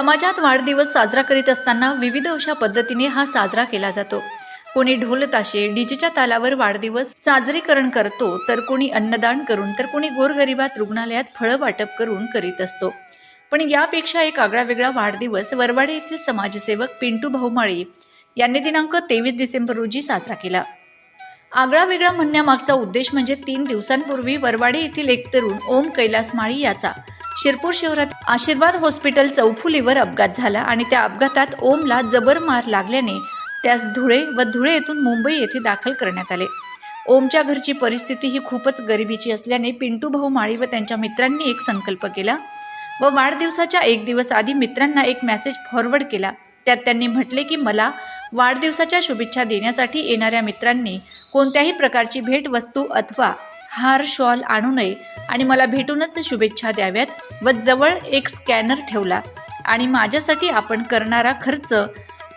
समाजात वाढदिवस साजरा करीत असताना विविध अशा पद्धतीने हा साजरा केला जातो. कोणी ढोल ताशे डीजेच्या तालावर वाढदिवस साजरीकरण करतो तर कोणी अन्नदान करून तर कोणी गोरगरिबात रुग्णालयात फळं वाटप करून करीत असतो. पण यापेक्षा एक आगळा वेगळा वाढदिवस वरवाडे येथील समाजसेवक पिंटू भाऊमाळी यांनी दिनांक तेवीस डिसेंबर रोजी साजरा केला. आगळा वेगळा म्हणण्यामागचा उद्देश म्हणजे तीन दिवसांपूर्वी वरवाडे येथील एक तरुण ओम कैलास माळी याचा. शिरपूर शहरात आशीर्वाद हॉस्पिटल चौफुलीवर अपघात झाला आणि त्या अपघातात ओमला जबर मार लागल्याने त्यास धुळे व धुळे येथून मुंबई येथे दाखल करण्यात आले. ओमच्या घरची परिस्थिती ही खूपच गरिबीची असल्याने पिंटू भाऊ माळी व त्यांच्या मित्रांनी एक संकल्प केला व वाढदिवसाच्या एक दिवस आधी मित्रांना एक मेसेज फॉरवर्ड केला. त्यात त्यांनी म्हटले की मला वाढदिवसाच्या शुभेच्छा देण्यासाठी येणाऱ्या मित्रांनी कोणत्याही प्रकारची भेटवस्तू अथवा हार शॉल आणू नये आणि मला भेटूनच शुभेच्छा द्याव्यात व जवळ एक स्कॅनर ठेवला. आणि माझ्यासाठी आपण करणारा खर्च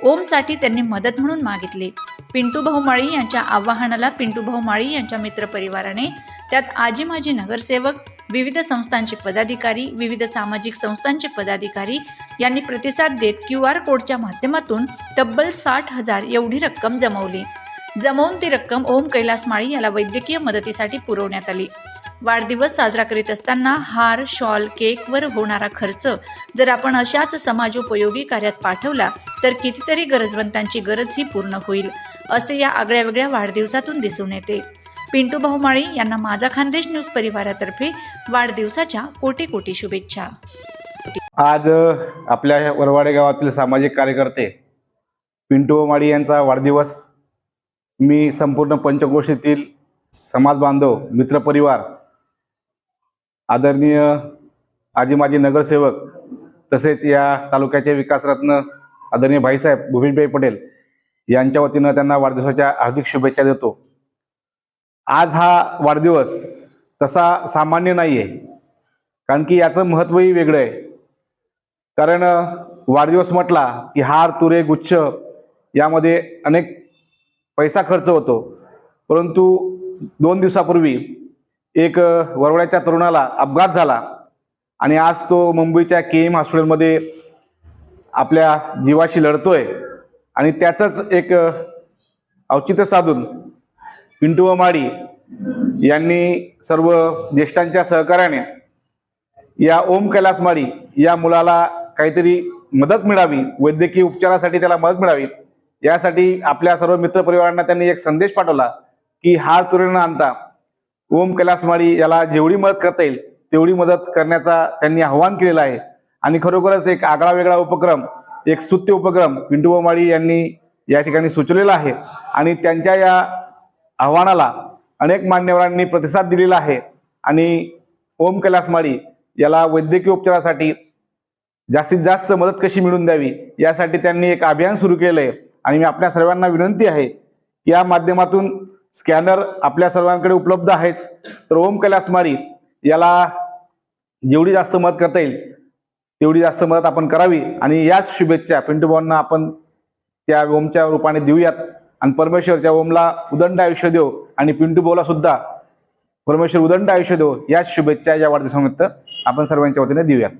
ओमसाठी त्यांनी मदत म्हणून मागितले. पिंटू भाऊ माळी यांच्या आवाहनाला पिंटू भाऊ माळी यांच्या मित्रपरिवाराने त्यात आजी माजी नगरसेवक विविध संस्थांचे पदाधिकारी विविध सामाजिक संस्थांचे पदाधिकारी यांनी प्रतिसाद देत क्यू आर कोडच्या माध्यमातून तब्बल साठ हजार एवढी रक्कम जमवली. जमवून ती रक्कम ओम कैलास माळी याला वैद्यकीय मदतीसाठी पुरवण्यात आली. वाढदिवस साजरा करीत असताना हार शॉल केकवर होणारा खर्च जर आपण अशाच समाजोपयोगी कार्यात पाठवला तर कितीतरी गरजवंतांची गरज ही पूर्ण होईल असे या आगळ्या वेगळ्या वाढदिवसातून दिसून येते. पिंटू भाऊमाळी यांना माझा खानदेश न्यूज परिवारातर्फे वाढदिवसाच्या कोटी कोटी शुभेच्छा. आज आपल्या वरवाडे गावातील सामाजिक कार्यकर्ते पिंटू माळी यांचा वाढदिवस मी संपूर्ण पंचक्रोशीतील समाज बांधव मित्रपरिवार आदरणीय आजी माजी नगरसेवक तसेच या तालुक्याचे विकासरत्न आदरणीय भाईसाहेब भूपेशभाई पटेल यांच्या वतीनं त्यांना वाढदिवसाच्या हार्दिक शुभेच्छा देतो. आज हा वाढदिवस तसा सामान्य नाही आहे कारण की याचं महत्त्वही वेगळं आहे. कारण वाढदिवस म्हटला की हार तुरे गुच्छ यामध्ये अनेक पैसा खर्च होतो. परंतु दोन दिवसापूर्वी एक वरवड्याच्या तरुणाला अपघात झाला आणि आज तो मुंबईच्या के एम हॉस्पिटलमध्ये आपल्या जीवाशी लढतोय आणि त्याचंच एक औचित्य साधून पिंटू व यांनी सर्व ज्येष्ठांच्या सहकार्याने या ओम कैलास माडी या मुलाला काहीतरी मदत मिळावी वैद्यकीय उपचारासाठी त्याला मदत मिळावी यासाठी आपल्या सर्व मित्रपरिवारांना त्यांनी एक संदेश पाठवला की हार तुरेनं न आणता. ओम कैलासमाळी याला जेवढी मदत करता येईल तेवढी मदत करण्याचा त्यांनी आव्हान केलेलं आहे. आणि खरोखरच एक आगळा वेगळा उपक्रम एक स्तुत्य उपक्रम पिंटू बोमाळी यांनी या ठिकाणी सुचवलेला आहे. आणि त्यांच्या या आव्हानाला अनेक मान्यवरांनी प्रतिसाद दिलेला आहे. आणि ओम कैलास माळी याला वैद्यकीय उपचारासाठी जास्तीत जास्त मदत कशी मिळून द्यावी यासाठी त्यांनी एक अभियान सुरू केलं आहे. आणि मी आपल्या सर्वांना विनंती आहे या माध्यमातून स्कॅनर आपल्या सर्वांकडे उपलब्ध आहेच. तर ओम कैलास याला जेवढी जास्त मदत करता येईल तेवढी जास्त मदत आपण करावी. आणि याच शुभेच्छा पिंटू भाऊंना आपण त्या ओमच्या रूपाने देऊयात. आणि परमेश्वर त्या ओमला उदंड आयुष्य देव आणि पिंटू भाऊला सुद्धा परमेश्वर उदंड आयुष्य देव याच शुभेच्छा या वाढदिवसानिमित्त आपण सर्वांच्या वतीने देऊयात.